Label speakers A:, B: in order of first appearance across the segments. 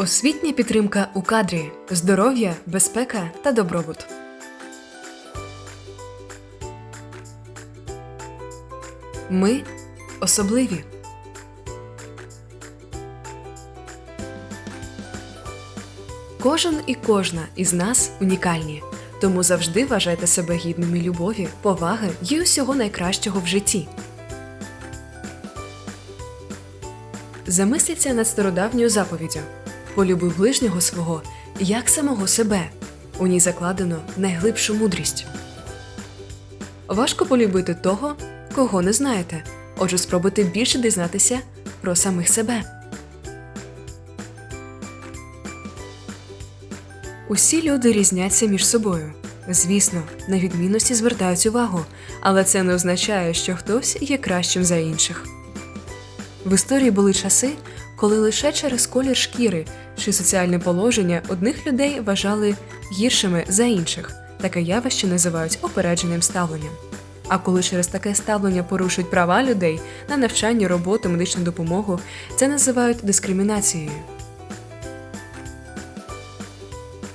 A: Освітня підтримка у кадрі, здоров'я, безпека та добробут. Ми особливі. Кожен і кожна із нас унікальні, тому завжди вважайте себе гідними любові, поваги і усього найкращого в житті. Замисліться над стародавньою заповіддю Полюби ближнього свого як самого себе. У ній закладено найглибшу мудрість. Важко полюбити того, кого не знаєте. Отже, спробуйте більше дізнатися про самих себе. Усі люди різняться між собою. Звісно, на відмінності звертають увагу, але це не означає, що хтось є кращим за інших. В історії були часи, коли лише через колір шкіри чи соціальне положення одних людей вважали гіршими за інших. Таке явище називають опередженим ставленням. А коли через таке ставлення порушують права людей на навчання, роботу, медичну допомогу, це називають дискримінацією.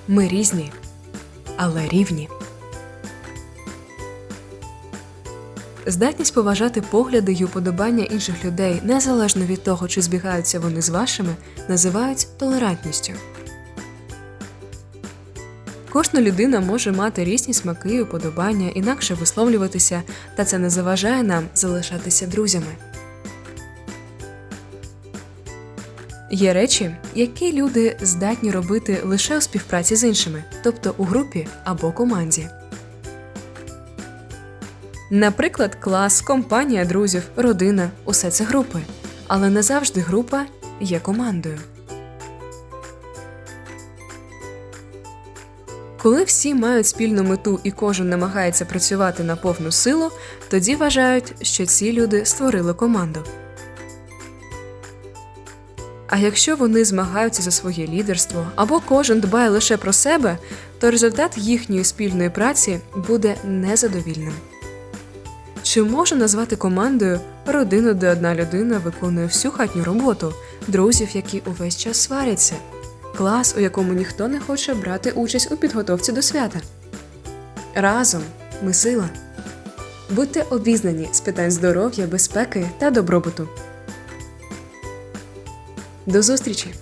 A: Ми різні, але рівні. Здатність поважати погляди й уподобання інших людей незалежно від того, чи збігаються вони з вашими, називають толерантністю. Кожна людина може мати різні смаки і уподобання, інакше висловлюватися, та це не заважає нам залишатися друзями. Є речі, які люди здатні робити лише у співпраці з іншими, тобто у групі або команді. Наприклад, клас, компанія друзів, родина усе це групи. Але не завжди група є командою. Коли всі мають спільну мету і кожен намагається працювати на повну силу, тоді вважають, що ці люди створили команду. А якщо вони змагаються за своє лідерство або кожен дбає лише про себе, то результат їхньої спільної праці буде незадовільним. Чи можна назвати командою родину, де одна людина виконує всю хатню роботу, друзів, які увесь час сваряться, клас, у якому ніхто не хоче брати участь у підготовці до свята? Разом ми сила. Будьте обізнані з питань здоров'я, безпеки та добробуту. До зустрічі!